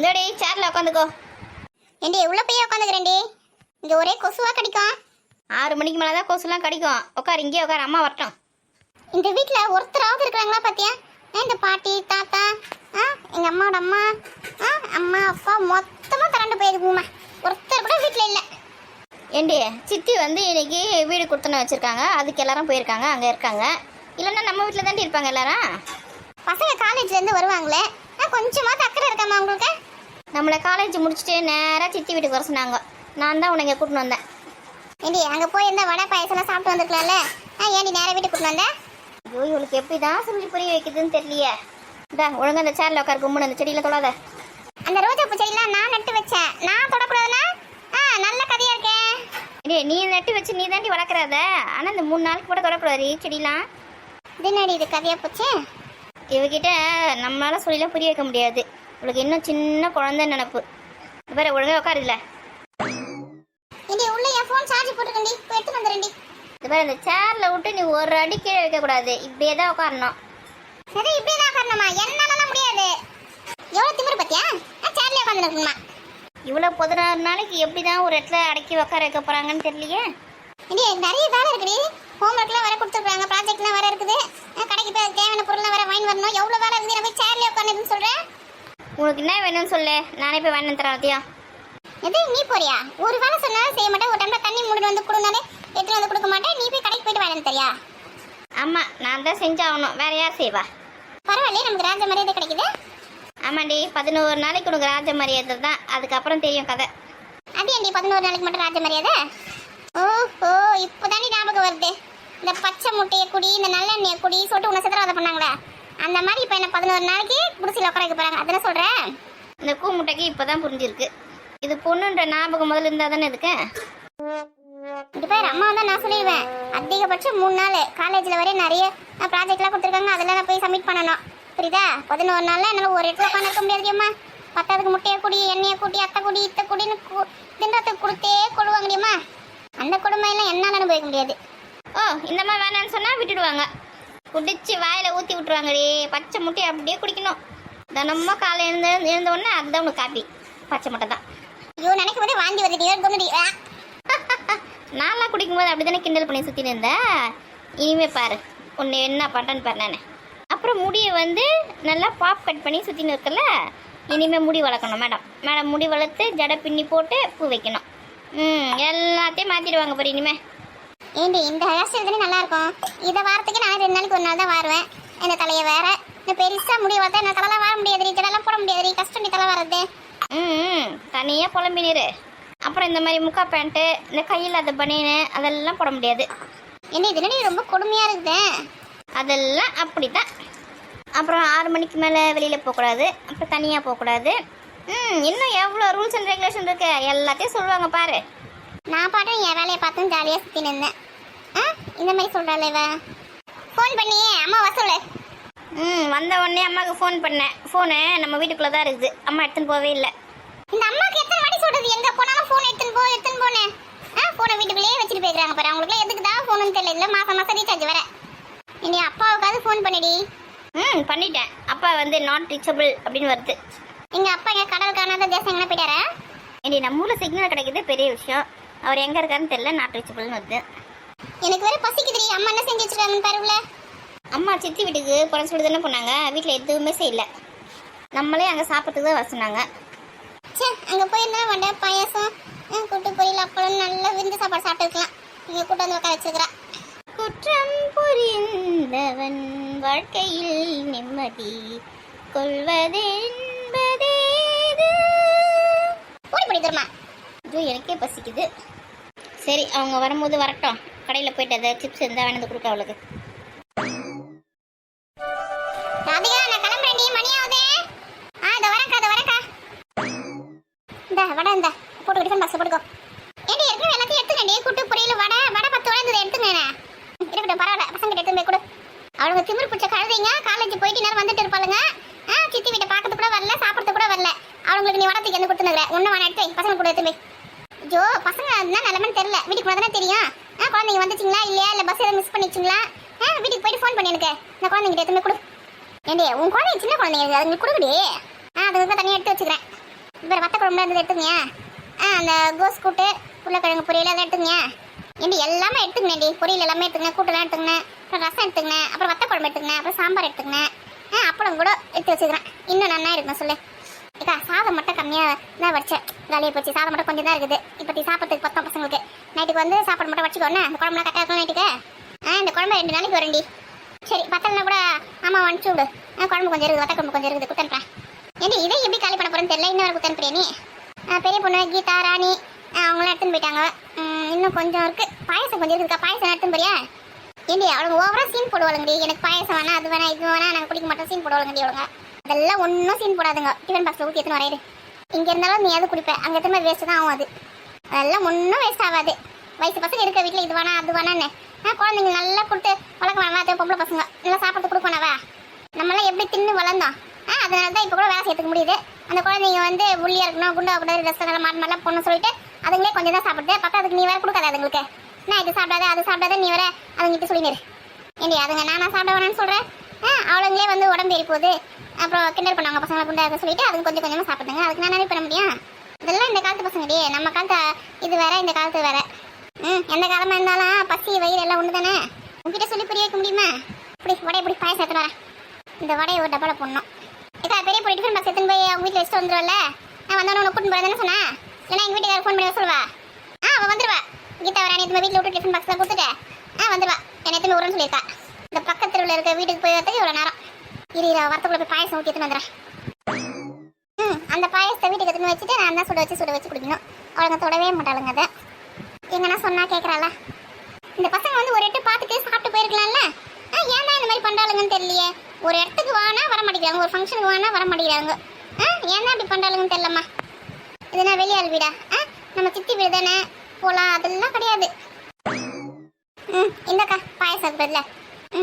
இந்தடி சேர்ல உட்காந்துக்கோ ஏண்டி உள்ள போய் உட்காந்துக்கிறேன்டி இங்க ஒரே கொசுவா கடிக்கும். ஆறு மணிக்கு மேலே தான் கொசுலாம் கடிக்கும். உட்கார் இங்கேயே உட்கார் அம்மா வரட்டும். இந்த வீட்ல ஒருத்தராவது இருக்கிறாங்களா பாத்தியா? ஏன் இந்த பாட்டி தாத்தா? ஆ எங்க அம்மாவோட அம்மா? ஆ அம்மா அப்பா மொத்தமா திரண்டு போயிருக்குமா ஒருத்தர் கூட வீட்ல இல்ல. ஏண்டி சித்தி வந்து இன்னைக்கு வீடு கொடுத்துன்னு வச்சிருக்காங்க. அதுக்கு எல்லாரும் போயிருக்காங்க அங்கே இருக்காங்க. இல்லைன்னா நம்ம வீட்டில் தாண்டி இருப்பாங்க எல்லாரும்? பசங்க காலேஜ்ல இருந்து வருவாங்களே. ஆ, கொஞ்சமா அக்கறை இருக்காமா உங்களுக்கு? நம்மளை காலேஜ் முடிச்சுட்டு நேராக சித்தி வீட்டுக்கு வர சொன்னாங்க. நான் தான் உனக்கு கூட்டின்னு வந்தேன். ஏண்டி அங்க போய் இந்த வடை பாயசம் சாப்பிட்டு வந்திருக்கலாம்ல? ஆ ஏண்டி நேரா வீட்டுக்கு கூட்டு வந்த? ஐயோ இவளுக்கு எப்படி தான் சொல்லி புரிய வைக்குதுன்னு தெரியலையே. இந்தா ஒழுங்கா அந்த சேரில் உட்கார் கும்முன்னு அந்த செடியில் தொடாத. அந்த ரோஜா பூ செடியெல்லாம் நான் நட்டு வச்சேன். நான் தொடக்கூடாதுன்னா? ஆ நல்ல கதையா இருக்கேன் டேய் நீ நட்டு வச்சு நீ தாண்டி வளர்க்குறாத. ஆனால் இந்த மூணு நாளைக்கு கூட தொடக்கூடாது செடிலாம் இது என்னடி இது கதையா போச்சு? இவகிட்ட நம்மளால சொல்லிலாம் புரிய வைக்க முடியாது. இவளுக்கு இன்னும் சின்ன குழந்தை நினப்பு. வேற ஒழுங்கா உட்காருல ஏண்டி உள்ள என் ஃபோன் சார்ஜ் போட்டுக்கண்டி போய் எடுத்து வந்துடுறேன்டி. இது பாரு இந்த சேர்ல விட்டு நீ ஒரு அடி கீழே வைக்க கூடாது. இப்படியே தான் உட்காரணும் சரி இப்படி தான் காரணமா என்னால முடியாது. எவ்வளவு திமிரு பத்தியா? சேர்ல உட்காந்து இருக்கணுமா இவ்வளோ பதினாறு நாளைக்கு எப்படி தான் ஒரு இடத்துல அடக்கி உட்கார வைக்க போறாங்கன்னு தெரியலையே. இடி நிறைய வேலை இருக்குடி. ஹோம்ஒர்க்லாம் வர கொடுத்துருக்காங்க ப்ராஜெக்ட்லாம் வர இருக்குது. கடைக்கு போய் தேவையான பொருள்லாம் வர வாங்கி வரணும். எவ்வளவு வேலை இருக்குது நான் போய் சேர்ல உட்காந்துன்னு சொல்றேன் உனக்கு என்ன வேணும்னு சொல்லு. நானே போய் வேணும் தரேன் அத்தியா. எது நீ போறியா? ஒரு வேலை சொன்னாலும் செய்ய மாட்டேன். ஒரு டைம்ல தண்ணி மூடி வந்து கொடுனாலே எடுத்து வந்து கொடுக்க மாட்டேன். நீ போய் கடைக்கு போயிட்டு வாங்கன்னு தெரியா? ஆமாம் நான் தான் செஞ்சாகணும். வேற யார் செய்வா? பரவாயில்லையே நமக்கு ராஜ மரியாதை கிடைக்குது. ஆமாண்டி பதினோரு நாளைக்கு உனக்கு ராஜ மரியாதை தான். அதுக்கப்புறம் தெரியும் கதை. அது ஏன்டி பதினோரு நாளைக்கு மட்டும் ராஜ மரியாதை? ஓஹோ இப்போதாண்டி ஞாபகம் வருது. இந்த பச்சை முட்டையை குடி இந்த நல்லெண்ணெயை குடி சொல்லிட்டு உன்னை சித்திரவதை பண்ணாங்களே. அந்த மாதிரி இப்போ என்ன பதினோரு நாளைக்கு குடிசையில் உட்கார வைக்க போறாங்க? அதெல்லாம் சொல்றேன் இந்த கூ முட்டைக்கு இப்போ தான் புரிஞ்சிருக்கு. இது பொண்ணுன்ற ஞாபகம் முதல்ல இருந்தால் தானே இருக்கு இது பேர் அம்மா தான் நான் சொல்லிடுவேன். அதிகபட்சம் மூணு நாள். காலேஜில் வரை நிறைய ப்ராஜெக்ட்லாம் கொடுத்துருக்காங்க. அதெல்லாம் நான் போய் சப்மிட் பண்ணணும். புரியுதா? பதினோரு நாளில் என்னால் ஒரு இடத்துல உட்காந்து இருக்க முடியாதுமா பத்தாவதுக்கு முட்டையை குடி எண்ணெயை கூட்டி அத்தை குடி இத்தை குடின்னு கு- தின்றத்துக்கு கொடுத்தே கொள்வாங்கடியம்மா அந்த கொடுமையெல்லாம் என்னால் அனுபவிக்க முடியாது. ஓ இந்த மாதிரி வேணாம்னு சொன்னால் விட்டுடுவாங்க. குடிச்சு வாயில் ஊற்றி விட்டுருவாங்கடி. பச்சை முட்டையை அப்படியே குடிக்கணும். தினமும் காலை எழுந்த எழுந்த உடனே அதுதான் உனக்கு காப்பி பச்சை முட்டை தான். ஐயோ நினைக்கும் போதே வாந்தி வருது நான்லாம் குடிக்கும்போது அப்படி தானே கிண்டல் பண்ணி சுற்றின்னு இருந்தேன் இனிமே பாரு உன்னை என்ன பண்ணுறேன்னு பாரு நான். அப்புறம் முடியை வந்து நல்லா பாப் கட் பண்ணி சுற்றின்னு இருக்கல இனிமேல் முடி வளர்க்கணும் மேடம். மேடம் முடி வளர்த்து ஜடை பின்னி போட்டு பூ வைக்கணும். ம் எல்லாத்தையும் மாற்றிடுவாங்க பாரு இனிமே. ஏண்டி இந்த ஹேர் ஸ்டைல் தானே நல்லா இருக்கும் இதை வாரத்துக்கு நான் ரெண்டு நாளைக்கு ஒரு நாள் தான் வாருவேன். இந்த தலையை வேற. இந்த பெருசா முடி வளர்த்தா இந்த தலைலாம் வார முடியாது இதெல்லாம் போட முடியாது கஷ்டம் நீ தலை வர்றது ம் தனியாக புலம்பினிரு அப்புறம் இந்த மாதிரி முக்கா பேண்ட்டு இந்த கையில் அதை பனியனு அதெல்லாம் போட முடியாது. என்ன இது ரொம்ப கொடுமையா இருக்குது? அதெல்லாம் அப்படி தான் அப்புறம் ஆறு மணிக்கு மேலே வெளியில் போகக்கூடாது. அப்புறம் தனியாக போகக்கூடாது. ம் இன்னும் எவ்வளோ ரூல்ஸ் அண்ட் ரெகுலேஷன் இருக்கு? எல்லாத்தையும் சொல்லுவாங்க பாரு. நான் பாட்டும் என் வேலையை பார்த்தும் ஜாலியாக சுற்றி நின்றேன் ஆ? இந்த மாதிரி சொல்கிறாள் இவ. ஃபோன் பண்ணி அம்மா வர சொல்லு. ம் வந்த உடனே அம்மாவுக்கு ஃபோன் பண்ணேன். ஃபோனு நம்ம வீட்டுக்குள்ளே தான் இருக்குது அம்மா எடுத்துன்னு போகவே இல்லை. இந்த அம்மாக்கு எத்தனை வாட்டி சொல்றது? எங்க போனாலும் ஃபோன் எடுத்துன்னு போ எடுத்துன்னு போனேன். ஆ? ஃபோனை வீட்டுக்குள்ளேயே வச்சுட்டு போயிருக்காங்க பாரு. அவங்களுக்கு எதுக்கு தான் ஃபோனுன்னு தெரியல. இல்லை மாசம் மாசம் ரீசார்ஜ் வேற. இனி அப்பாவுக்காவது ஃபோன் பண்ணிடி. ம் பண்ணிட்டேன். அப்பா வந்து நாட் ரீச்சபிள் அப்படின்னு வருது. எங்க அப்பா எங்க கடல் காணாத தேசம் எங்கே போயிட்டாரா? இனி நம்ம ஊரில் சிக்னல் கிடைக்குது பெரிய விஷயம். அவர் எங்கே இருக்காருன்னு தெரியல நாட் ரீச்சபிள்னு வருது. எனக்கு வேற பசிக்குதுடி. அம்மா என்ன செஞ்சு வச்சிருக்காங்கன்னு பாருல அம்மா சித்தி வீட்டுக்கு குறைச்சி விட்டு தானே போனாங்க. வீட்டில் எதுவுமே செய்யல. நம்மளே அங்கே சாப்பிட்றதுக்கு தான் வர சொன்னாங்க. சே அங்க போயிருந்தா வடை பாயாசம்? கூட்டு பொரியல் அப்பளம் நல்ல விருந்து சாப்பாடு சாப்பிட்டுருக்கலாம். இங்க கூட்டு வந்து உட்கார வச்சிருக்கிறா. குற்றம் புரிந்தவன் வாழ்க்கையில் நிம்மதி கொள்வதென்பதேது ஓடி போடி தருமா. ஐயோ எனக்கே பசிக்குது. சரி அவங்க வரும்போது வரட்டும். கடையில் போயிட்டு அதை சிப்ஸ் இருந்தால் வேணது கொடுக்க அவளுக்கு. ராதிகா நான் கிளம்புறேன்டி. மணி ஆகுதே. ஆ இந்த வரேன்க்கா இந்த வரேன்க்கா. இந்த வடை இந்த. போட்டு டிஃபன் பாக்ஸ் போட்டுக்கோ. ஏடி ஏற்கனவே எல்லாத்தையும் எடுத்துக்கண்டி கூட்டு பொரியல் வடை வடை பத்து வடை இருந்தது எடுத்துங்க இருக்கட்டும் பரவாயில்ல. பசங்க எடுத்து போய் கொடு. அவளுங்க திமிரு பிடிச்ச கழுதைங்க காலேஜ் போயிட்டு நேரம் வந்துட்டு இருப்பாளுங்க. ஆ சித்தி வீட்டை பார்க்கறது கூட வரல சாப்பிட்றது கூட வரல. அவங்களுக்கு நீ வடத்துக்கு வந்து கொடுத்துனுக்குற ஒன்று வேணா எடுத்து வை, பசங்க கூட எடுத்து போய். ஐயோ பசங்க என்ன நிலமன்னு தெரியல. வீட்டுக்கு போனால் தானே தெரியும். ஆ குழந்தைங்க வந்துச்சிங்களா இல்லையா? இல்லை பஸ் எதாவது மிஸ் பண்ணிச்சிங்களா ஆ வீட்டுக்கு போயிட்டு ஃபோன் பண்ணி எனக்கு. இந்த குழந்தைங்க எதுவுமே கொடு. ஏண்டி உன் குழந்தைங்க சின்ன குழந்தைங்க அதுங்களுக்கு கொடுக்குடி ஆ அதுக்கு தனியாக எடுத்து வச்சுக்கிறேன். இப்போ வத்த குழம்புல இருந்து எடுத்துங்க ஆ அந்த கோஸ் கூட்டு உருளைக்கிழங்கு பொரியல் அதை எடுத்துங்க ஏண்டி எல்லாமே எடுத்துக்கணேண்டி பொரியல் எல்லாமே எடுத்துங்க கூட்டெல்லாம் எடுத்துங்க அப்புறம் ரசம் எடுத்துங்க அப்புறம் வத்த குழம்பு எடுத்துங்க அப்புறம் சாம்பார் எடுத்துங்க ஆ அப்பளம் கூட எடுத்து வச்சுக்கிறேன். இன்னும் நல்லா இருக்கும் சொல்லு. ஏக்கா சாதம் மட்டும் கம்மியாக தான் வச்சேன் காலியாக போச்சு. சாதம் மட்டும் கொஞ்சம் தான் இருக்குது. இப்போத்தி சாப்பிட்றதுக்கு பத்தம் பசங்களுக்கு. நைட்டுக்கு வந்து சாப்பாடு மட்டும் வச்சுக்கோண்ணே அந்த குழம்புலாம் கரெக்டாக இருக்கும் நைட்டுக்கு? ஆ இந்த குழம்பு ரெண்டு நாளைக்கு வரண்டி சரி பத்தலனா கூட ஆமாம் அனுப்பிச்சு விடு. ஆ குழம்பு கொஞ்சம் இருக்குது வத்த குழம்பு கொஞ்சம் இருக்குது குத்தனுப்பேன் ஏண்டி இதை எப்படி காலி பண்ண போகிறேன்னு தெரியல. இன்னும் வரை குத்தனுப்பியா நீ? பெரிய பொண்ணு கீதா ராணி அவங்களாம் எடுத்துன்னு போயிட்டாங்க. இன்னும் கொஞ்சம் இருக்குது பாயசம் கொஞ்சம் இருக்குதுக்கா. பாயசம் எடுத்துன்னு போறியா? ஏண்டி அவளுங்க ஓவராக சீன் போடுவாளுங்கடி. எனக்கு பாயசம் வேணா அது வேணா இது வேணா நாங்கள் குடிக்க மாட்டோம். சீன் போடுவாளுங்கடி அவளுங்க அதெல்லாம் ஒன்றும் சீன் போடாதுங்க. டிஃபன் பாக்ஸில் ஊற்றி எடுத்துன்னு வரையிரு? இங்கே இருந்தாலும் நீ அது குடிப்பேன் அங்கே எத்தனை வேஸ்ட் தான் ஆகும் அது. அதெல்லாம் ஒன்றும் வேஸ்ட் ஆகாது. வயசு பசங்க இருக்க வீட்டில் இது வேணா அது வேணான்னு ஆ குழந்தைங்க நல்லா கொடுத்து வளர்க்க வேணாம் அது பொம்பளை பசங்க. நல்லா சாப்பிட்டு கொடுக்கணவா நம்மளாம் எப்படி தின்னு வளர்ந்தோம்? ஆ அதனால தான் இப்போ கூட வேலை செய்யறதுக்கு முடியுது. அந்த குழந்தைங்க வந்து உள்ளியாக இருக்கணும் குண்டா கூடாது ட்ரெஸ் நல்லா மாட்டு மாதிரிலாம் பொண்ணு சொல்லிட்டு அதுங்களே கொஞ்சம் தான் சாப்பிடுது. பார்த்தா அதுக்கு நீ வேறு கொடுக்காத அதுங்களுக்கு. நான் இது சாப்பிடாத அது சாப்பிடாத நீ வேற அதுங்கிட்ட சொல்லிடு ஏண்டி அதுங்க நான் சாப்பிட வேணாம்னு சொல்கிறேன் ஆ அவளுங்களே வந்து உடம்பு ஏறி போகுது. அப்புறம் கிண்டல் பண்ணுவாங்க பசங்களை குண்டா இருக்க சொல்லிட்டு அது கொஞ்சம் கொஞ்சமாக சாப்பிடுங்க அதுக்கு நான் பண்ண முடியும்? இதெல்லாம் இந்த காலத்து பசங்கடி நம்ம காலத்து இது வேற இந்த காலத்து வேற. ம் எந்த காலமா இருந்தாலும் பசி வயிறு எல்லாம் ஒன்று தானே உங்ககிட்ட சொல்லி புரிய வைக்க முடியுமா? இப்படி வடையை இப்படி பாயசம் எடுத்துட்டு வரேன். இந்த வடையை ஒரு டப்பாவில் போடணும். ஏக்கா பெரிய பொடி டிஃபன் பாக்ஸ் எடுத்துன்னு போய் அவங்க வீட்டில் வச்சுட்டு வந்துடும்ல நான் வந்தவன உனக்கு கூட்டின்னு போகிறேன்னு சொன்னா? இல்லைன்னா எங்கள் வீட்டுக்காரர் ஃபோன் பண்ணி சொல்லுவா? ஆ அவள் வந்துடுவா கீதா வரானி எடுத்து வீட்டில் விட்டு டிஃபன் பாக்ஸ்லாம் கொடுத்துட்டு ஆ வந்துடுவா என்னை எத்தனை விடுறேன்னு சொல்லியிருக்கா. இந்த பக்கத்தில் இருக்க வீட்டுக்கு போய் வரதுக்கு இவ்வளோ நேரம். இரு இரு வரத்துக்குள்ள போய் பாயசம் ஊற்றி எடுத்துன்னு வந்துடுறேன். ம் அந்த பாயசத்தை வீட்டுக்கு எடுத்துன்னு வச்சுட்டு நான் தான் சுட வச்சு சுட வச்சு குடிக்கணும். அவளுங்க தொடவே மாட்டாளுங்க அதை. எங்கன்னா சொன்னா கேட்குறாளா இந்த பசங்க வந்து ஒரு எட்டு பார்த்துட்டு சாப்பிட்டு போயிருக்கலாம்ல? ஆ ஏன் தான் இந்த மாதிரி பண்ணுறாளுங்கன்னு தெரியலையே. ஒரு இடத்துக்கு வானா வர மாட்டேங்கிறாங்க ஒரு ஃபங்க்ஷனுக்கு வானா வர மாட்டேங்கிறாங்க. ஆ ஏன் தான் இப்படி பண்ணுறாளுங்கன்னு தெரியலம்மா. இதுனா வெளியாள் வீடா? ஆ நம்ம சித்தி வீடு தானே? போகலாம் அதெல்லாம் கிடையாது. ம் இந்தக்கா பாயசம் இருக்குதுல்ல.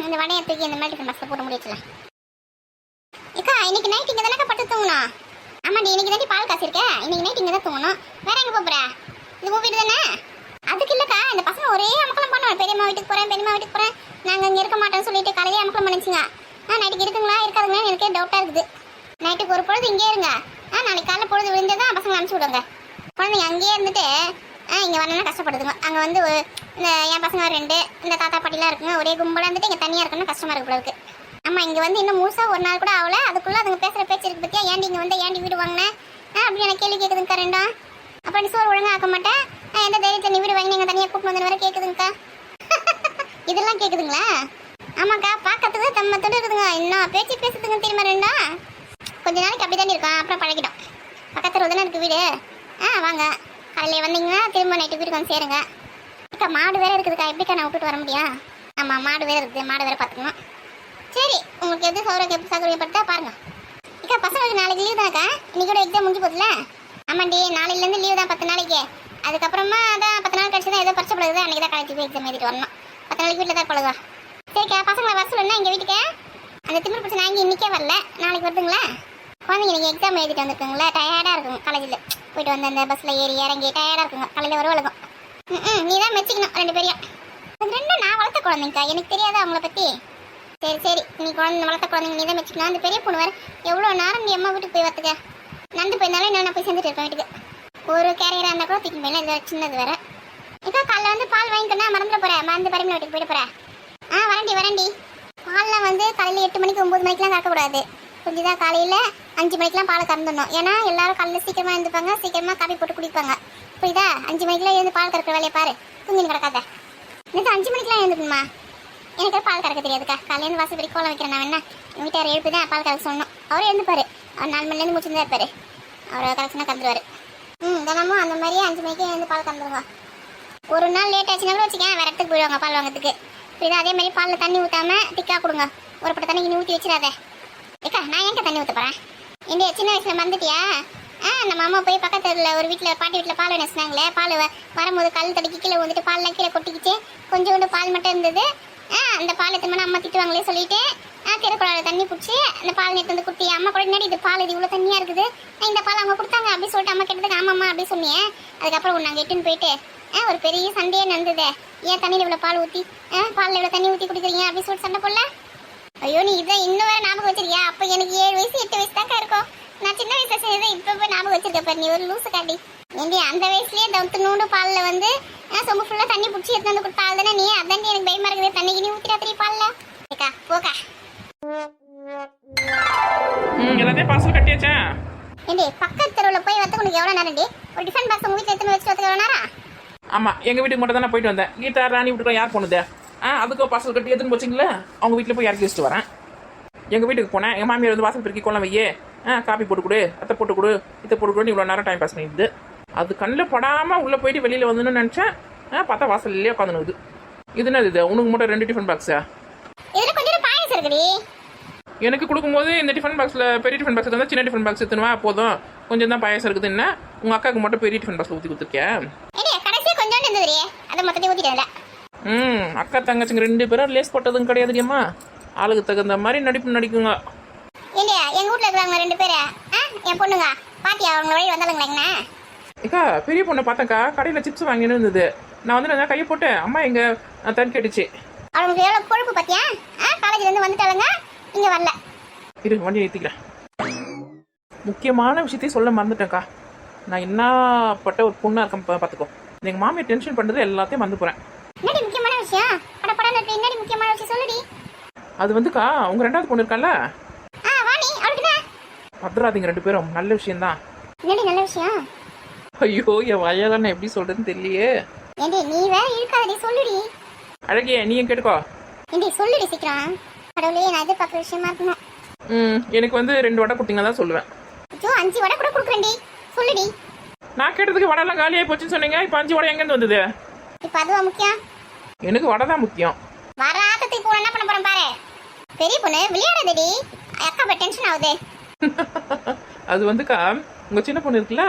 இந்த வடையை தூக்கி இந்த மாதிரி டிஃபன் போட போட்டு இன்னைக்கு நைட் இங்கே தானே பட்டு தூங்கணும் ஆமாண்டி இன்னைக்கு தாண்டி பால் காசு இருக்கே இன்னைக்கு நைட் இங்கே தான் தூங்கணும். வேற எங்கே போகிற இது உன் வீடு தானே? அதுக்கு இல்லைக்கா இந்த பசங்க ஒரே அமக்கலம் பண்ணுவோம் பெரியம்மா வீட்டுக்கு போகிறேன் பெரியம்மா வீட்டுக்கு போகிறேன் நாங்கள் இங்கே இருக்க மாட்டோம்னு சொல்லிட்டு காலையிலே அமக்கலம் பண்ணிச்சுங்க. ஆ நைட்டுக்கு இருக்குங்களா இருக்காதுங்களா எனக்கே டவுட்டாக இருக்குது. நைட்டுக்கு ஒரு பொழுது இங்கே இருங்க. ஆ நாளைக்கு காலைல பொழுது விழுந்ததான் பசங்களை அனுப்பிச்சி விடுங்க. குழந்தைங்க அங்கேயே இருந்துட்டு ஆ இங்கே வரணும்னா கஷ்டப்படுதுங்க. அங்கே வந்து ஒரு- இந்த என் பசங்க ரெண்டு இந்த தாத்தா பாட்டிலாம் இருக்குங்க. ஒரே கும்பலாக இருந்துட்டு இங்கே தனியாக இருக்கணும் கஷ்டமா இருக்கு போல ஆமா இங்கே வந்து இன்னும் முழுசா ஒரு நாள் கூட ஆகல. அதுக்குள்ள அதுங்க பேசுகிற பேச்சு இருக்கு பத்தியா? ஏன்டி இங்கே வந்து ஏன்டி வீடு வாங்கினேன் ஆ அப்படி எனக்கு கேள்வி கேட்குதுங்கக்கா ரெண்டும் அப்போ நீ சோறு ஒழுங்கா ஆக்க மாட்டேன் ஆ, எந்த தைரியத்தை நீ வீடு வாங்கி நீங்கள் தனியாக கூப்பிட்டு வந்து வர கேட்குதுங்கக்கா இதெல்லாம் கேட்குதுங்களா ஆமாக்கா பார்க்கறதுக்கு தம்ம தொண்டு இருக்குதுங்க. இன்னும் பேச்சு பேசுறதுங்க தெரியுமா ரெண்டா? கொஞ்ச நாளைக்கு அப்படி தானே இருக்கும் அப்புறம் பழகிடும். பக்கத்தில் தானே இருக்கு வீடு. ஆ வாங்க. காலையில் வந்தீங்கன்னா திரும்ப நைட்டு வீட்டுக்கு வந்து சேருங்க. அக்கா மாடு வேறு இருக்குதுக்கா. எப்படிக்கா நான் விட்டுட்டு வர முடியும்? ஆமாம் மாடு வேறு இருக்குது. மாடு வேறு பார்த்துக்கணும் சரி உங்களுக்கு எது சௌகரியம் சௌகரியப்படுத்தா பாருங்க. அக்கா பசங்களுக்கு நாளைக்கு லீவ் தானக்கா. இன்னைக்கு கூட எக்ஸாம் முடிஞ்சு போதுல ஆமாண்டி நாளையிலேருந்து லீவ் தான் பத்து நாளைக்கு. அதுக்கப்புறமா அதான் பத்து நாள் கழிச்சு தான் ஏதோ பரிச்சை பழகுது அன்றைக்கி தான் காலேஜ் போய் எக்ஸாம் எழுதிட்டு வரணும். பத்து நாளைக்கு வீட்டில் தான் பழகுவா. சரிக்கா பசங்களை வர சொல்லுன்னா எங்கள் வீட்டுக்கு? அந்த திமிர் பிரச்சனை நாங்கள் இன்றைக்கே வரல. நாளைக்கு வருதுங்களா? குழந்தைங்க நீங்கள் எக்ஸாம் எழுதிட்டு வந்துருக்குங்களா? டயர்டாக இருக்குங்க காலேஜில் போயிட்டு வந்து அந்த பஸ்ஸில் ஏறி இறங்கி டயர்டாக இருக்குங்க. காலையில் வருவாளுங்க ம் ம் நீ தான் மெச்சிக்கணும் ரெண்டு பேரையும். ரெண்டும் நான் வளர்த்த குழந்தைங்கக்கா எனக்கு தெரியாதா அவங்கள பற்றி சரி சரி. நீ குழந்தை வளர்த்த குழந்தைங்க நீ தான் வச்சுக்கலாம் அந்த பெரிய பொண்ணு வர எவ்வளோ நேரம் நீ அம்மா வீட்டுக்கு போய் வரத்துக்க நடந்து போயிருந்தாலும் நான் போய் சேர்ந்துட்டு இருப்பேன் வீட்டுக்கு. ஒரு கேரியராக இருந்தால் கூட தூக்கி போயிடலாம் இது வேற சின்னது வேறு. இதோ காலைல வந்து பால் வாங்கிக்கணும் மறந்துட போகிறேன் மறந்து பரிமள வீட்டுக்கு போயிட்டு போகிறேன் ஆ வரண்டி வரண்டி பால்லாம் வந்து காலையில் எட்டு மணிக்கு ஒம்பது மணிக்கெலாம் கறக்கக்கூடாது. புரிஞ்சுதா காலையில் அஞ்சு மணிக்கெலாம் பால் கறந்துடணும். ஏன்னா எல்லாரும் காலையில் சீக்கிரமாக எழுந்துப்பாங்க சீக்கிரமாக காப்பி போட்டு குடிப்பாங்க. புரியுதா? அஞ்சு மணிக்கெலாம் எழுந்து பால் கறக்கிற வேலையை பாரு. தூங்கின்னு கிடக்காத. நேற்று அஞ்சு மணிக்கெலாம் எழுந்துக்கணுமா? எனக்கு பால் கறக்க தெரியாதுக்கா. காலையிலேருந்து வாசல் பெரிய கோலம் வைக்கிறேன். நான் வேணா வீட்டார் எழுப்பி தான் பால் கறக்க சொன்னோம். அவரே எழுந்துப்பாரு. அவர் நாலு மணிலேருந்து முடிச்சுட்டு இருப்பாரு. அவர் கலெக்ஷனாக கறந்துருவாரு ம் தினமும் அந்த மாதிரியே அஞ்சு மணிக்கு எழுந்து பால் கலந்துருவா ஒரு நாள் லேட் ஆச்சுனாலும் வச்சுக்கேன். வேற இடத்துக்கு போயிடுவாங்க பால் வாங்குறதுக்கு. புரியுதா? அதே மாதிரி பாலில் தண்ணி ஊற்றாம திக்காக கொடுங்க. ஒரு பட்ட தண்ணி நீ ஊற்றி வச்சிடாத. ஏக்கா நான் ஏங்க தண்ணி ஊற்ற போகிறேன் இந்த சின்ன வயசில் மறந்துட்டியா? ஆ நம்ம அம்மா போய் பக்கத்தில் ஒரு வீட்டில் பாட்டி வீட்டில் பால் நெசினாங்களே பால் வரும்போது கல் தடுக்கி கீழே வந்துட்டு பால்லாம் கீழே கொட்டிக்கிச்சு. கொஞ்சோண்டு பால் மட்டும் இருந்தது. ஆ அந்த பால் எத்தனை அம்மா திட்டுவாங்களே சொல்லிட்டு ஆ திருக்குழால தண்ணி பிடிச்சி அந்த பால் நேற்று வந்து குடுத்தி அம்மா கூட என்னடி இது பால் இது இவ்வளோ தண்ணியாக இருக்குது? இந்த பால் அவங்க கொடுத்தாங்க அப்படி சொல்லிட்டு அம்மா கேட்டதுக்கு ஆமாம்மா அப்படி சொன்னியே அதுக்கப்புறம் நாங்கள் எட்டுன்னு போயிட்டு ஆ ஒரு பெரிய சண்டையே நடந்தது. ஏன் தண்ணியில் இவ்வளோ பால் ஊற்றி ஆ பாலில் இவ்வளோ தண்ணி ஊற்றி குடிக்கிறீங்க அப்படின்னு சொல்லிட்டு சண்டை போடல ஐயோ நீ இதை இன்னும் வேறு ஞாபகம் வச்சிருக்கியா? அப்போ எனக்கு ஏழு வயசு எட்டு வயசு தாக்கா இருக்கும். நான் சின்ன வயசு செய்யறதை இப்போ போய் ஞாபகம் வச்சிருக்கேன் பாரு நீ ஒரு லூசு காட்டி ஏண்டி அந்த வயசுலயே தவிர்த்து நூண்டு பால்ல வந்து சொம்பு ஃபுல்லா தண்ணி புடிச்சு எடுத்து வந்து கொடுத்தா தானே நீ? அதாண்டி எனக்கு பயமா இருக்குது. தண்ணி நீ ஊத்திரா தெரிய பால்ல. ஏக்கா போக்கா. ம் எல்லாத்தையும் பார்சல் கட்டியாச்சா ஏண்டி பக்கத்து தெருவுல போய் வந்து உனக்கு எவ்வளவு நேரம் ஒரு டிஃபன் பாக்ஸ் உங்க வீட்டுல எடுத்து வச்சுட்டு வந்து எவ்வளவு நேரம்? ஆமாம் எங்கள் வீட்டுக்கு மட்டும் தானே போயிட்டு வந்தேன். கீதா ராணி வீட்டுக்கு யார் போனது? ஆ அதுக்கும் பார்சல் கட்டி எடுத்துன்னு போச்சிங்களே? அவங்க வீட்டில் போய் இறக்கி வச்சுட்டு வரேன். எங்கள் வீட்டுக்கு போனேன். எங்கள் மாமியார் வந்து வாசல் பெருக்கி கொள்ள வையே. ஆ காப்பி போட்டு கொடு அத்தை போட்டு கொடு இதை போட்டு கொடு இவ்வளோ நேரம் டைம் பாஸ் பண்ணிடுது அது கண்ணில் படாமல் உள்ளே போயிட்டு வெளியில் வந்துன்னு நினச்சேன். ஆ பார்த்தா வாசல்லையே உட்காந்துனுக்குது. இது என்னது இது? உனக்கு மட்டும் ரெண்டு டிஃபன் பாக்ஸா எனக்கு கொடுக்கும்போது இந்த டிஃபன் பாக்ஸில் பெரிய டிஃபன் பாக்ஸ் இருந்தால் சின்ன டிஃபன் பாக்ஸ் எடுத்துனுவா போதும். கொஞ்சம் தான் பாயசம் இருக்குது என்ன? உங்கள் அக்காவுக்கு மட்டும் பெரிய டிஃபன் பாக்ஸில் ஊற்றி கொடுத்துருக்கேன் ம் அக்கா தங்கச்சிங்க ரெண்டு பேரும் லேஸ் போட்டதும் கிடையாதுங்கம்மா ஆளுக்கு தகுந்த மாதிரி நடிப்பு நடிக்குங்க. ஏண்டி எங்க வீட்ல இருக்கிறவங்க ரெண்டு பேரு? என் பொண்ணுங்க. பாத்தியா அவங்க வழி வந்தாலுங்களா என்ன ஏக்கா பெரிய பொண்ணை பார்த்தேன்க்கா. கடையில் சிப்ஸ் வாங்கின்னு இருந்தது. நான் வந்து நான் கையை போட்டேன். அம்மா எங்க தன் கேட்டுச்சு. அவங்களுக்கு எவ்வளவு பொழுப்பு பாத்தியா ஆ காலேஜ்ல இருந்து வந்துட்டாளுங்க. இங்க வரல. இரு வண்டி ஏற்றிக்கிறேன் முக்கியமான விஷயத்தையும் சொல்ல மறந்துட்டேன்க்கா. நான் என்னப்பட்ட ஒரு பொண்ணாக இருக்கேன் பார்த்துக்கோ. எங்கள் மாமியை டென்ஷன் பண்ணுறது எல்லாத்தையும் மறந்து போகிறேன் என்னடி முக்கியமான விஷயம்? பட என்னடி முக்கியமான விஷயம்? சொல்லுடி. அது வந்துக்கா உங்கள் ரெண்டாவது பொண்ணு இருக்கால ஆ வாணி அவளுக்கு என்ன பத்திராதீங்க ரெண்டு பேரும். நல்ல விஷயம்தான். என்னடி நல்ல விஷயம்? ஐயோ என் வயலை நான் எப்படி சொல்கிறதுன்னு தெரியலையே. ஏண்டி நீ வேற இருக்காதடி சொல்லுடி. அழகிய நீயும் கேட்டுக்கோ ஏண்டி சொல்லுடி சீக்கிரம். கடவுளே நான் எதிர்பார்க்குற விஷயமா இருக்கணும். ம் எனக்கு வந்து ரெண்டு வடை கொடுத்தீங்கன்னா தான் சொல்லுவேன். ஐயோ அஞ்சு வடை கூட கொடுக்குறேன்டி சொல்லுடி. நான் கேட்டதுக்கு வடைலாம் காலியாகி போச்சுன்னு சொன்னீங்க இப்போ அஞ்சு வடை எங்கேருந்து வந்தது? இப்போ அதுவா முக்கியம்? எனக்கு வடை தான் முக்கியம். வர ஆத்தத்துக்கு இப்போ என்ன பண்ண போறேன் பாரு. பெரிய பொண்ணு விளையாடாதடி அக்கா டென்ஷன் ஆகுது. அது வந்துக்கா உங்கள் சின்ன பொண்ணு இருக்குல்ல?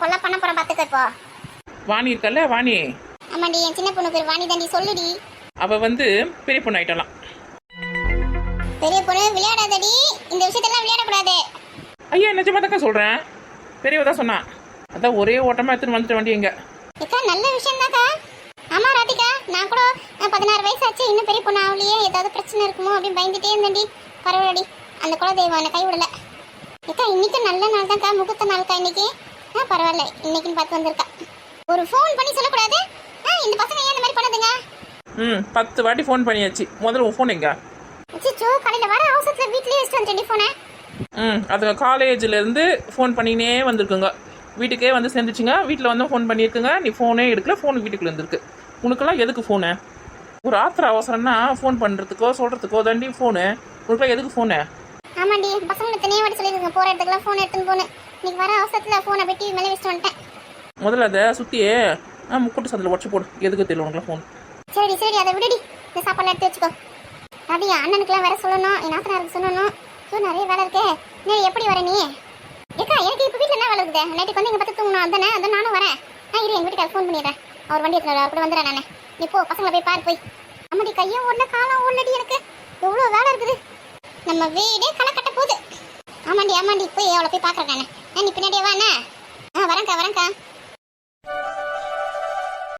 கொல்ல பண்ண போறேன் பார்த்துக்க இப்போ. வாணி இருக்கல்ல வாணி? ஆமாண்டி என் சின்ன பொண்ணு பேர் வாணி தாண்டி சொல்லுடி. அவள் வந்து பெரிய பொண்ணு ஆயிட்டலாம் பெரிய பொண்ணு விளையாடாதடி. இந்த விஷயத்தெல்லாம் விளையாடக்கூடாது. ஐயா நிஜமாக தாக்கா சொல்கிறேன் பெரியவ தான் சொன்னான் அதான் ஒரே ஓட்டமாக எடுத்துன்னு வந்துட்டு வண்டி எங்க அக்கா நல்ல விஷயம் தாக்கா ஆமா ராதிகா நான் கூட பதினாறு வயசு ஆச்சு இன்னும் பெரிய பொண்ணு ஆகலையே. ஏதாவது பிரச்சனை இருக்குமோ அப்படின்னு பயந்துட்டே இருந்தேன்டி. பரவாயில்லடி. அந்த குலதெய்வம் என்னை கைவிடல. அக்கா இன்னைக்கு நல்ல நாள் தான்க்கா முகூர்த்த நாள்க்கா இன்னைக்கு. ஆ பரவாயில்ல. இன்னைக்குன்னு பார்த்து வந்திருக்கா. ஒரு ஃபோன் பண்ணி சொல்லக்கூடாது? ஆ இந்த பசங்க ஏன் இந்த மாதிரி பண்ணுதுங்க? ம் பத்து வாட்டி ஃபோன் பண்ணியாச்சு. முதல்ல உன் ஃபோன் எங்க? அச்சோ கடையில் வர அவசரத்தில் வீட்லயே வச்சுட்டு வந்துட்டேன் ஃபோனை ம் அது காலேஜ்லேருந்து ஃபோன் பண்ணினே வந்திருக்குங்க. வீட்டுக்கே வந்து சேர்ந்துச்சுங்க. வீட்டில் வந்து ஃபோன் பண்ணியிருக்குங்க. நீ ஃபோனே எடுக்கல ஃபோன் வீட்டுக்குள்ள இருந்திருக்கு. உனக்கெல்லாம் எதுக்கு ஃபோனு ஒரு ஆத்திர அவசரம்னா ஃபோன் பண்ணுறதுக்கோ சொல்கிறதுக்கோ தாண்டி ஃபோனு உனக்குலாம் எதுக்கு ஃபோனு ஆமாண்டி பசங்களை தனியாக வாட்டி சொல்லியிருக்கேன் போகிற இடத்துக்குலாம் ஃபோன் எடுத்துன்னு போனேன். இன்னைக்கு வர அவசரத்தில் ஃபோனை வெட்டி மேலே வச்சுட்டு வந்துட்டேன். முதல்ல அதை சுற்றியே முக்கூட்டு சந்தில் உடச்சு போடு. எதுக்கு தெரியல உனக்குலாம் ஃபோன் சரி சரி அதை விடுடி. இந்த சாப்பாடு எடுத்து வச்சுக்கோ. ராதிகா அண்ணனுக்குலாம் வேற சொல்லணும் என் நாத்தனாருக்கு சொல்லணும். ஸோ நிறைய வேலை இருக்கே. நீ எப்படி வர நீ? ஏக்கா எனக்கு இப்போ வீட்டில் என்ன வேலை இருக்குது? நைட்டுக்கு வந்து எங்கள் பத்து தூங்கணும். அதானே அதான் நானும் வரேன். நான் இரு எங்கள் வீட்டுக்கு ஃபோன் பண்ணிடுறேன். அவர் வண்டி எடுத்துட்டு அவர் கூட வந்துடுறேன் நான். நீ போ பசங்களை போய் பாரு போய். அம்மாடி கையும் ஓடல காலம் ஓடலடி எனக்கு. எவ்வளோ வேலை இருக்குது. நம்ம வீடே களை கட்ட போகுது. ஆமாண்டி ஆமாண்டி போய் அவளை போய் பார்க்குறேன் நான். நீ பின்னாடியே வாண்ணா ஆ வரேன்க்கா வரேன்க்கா.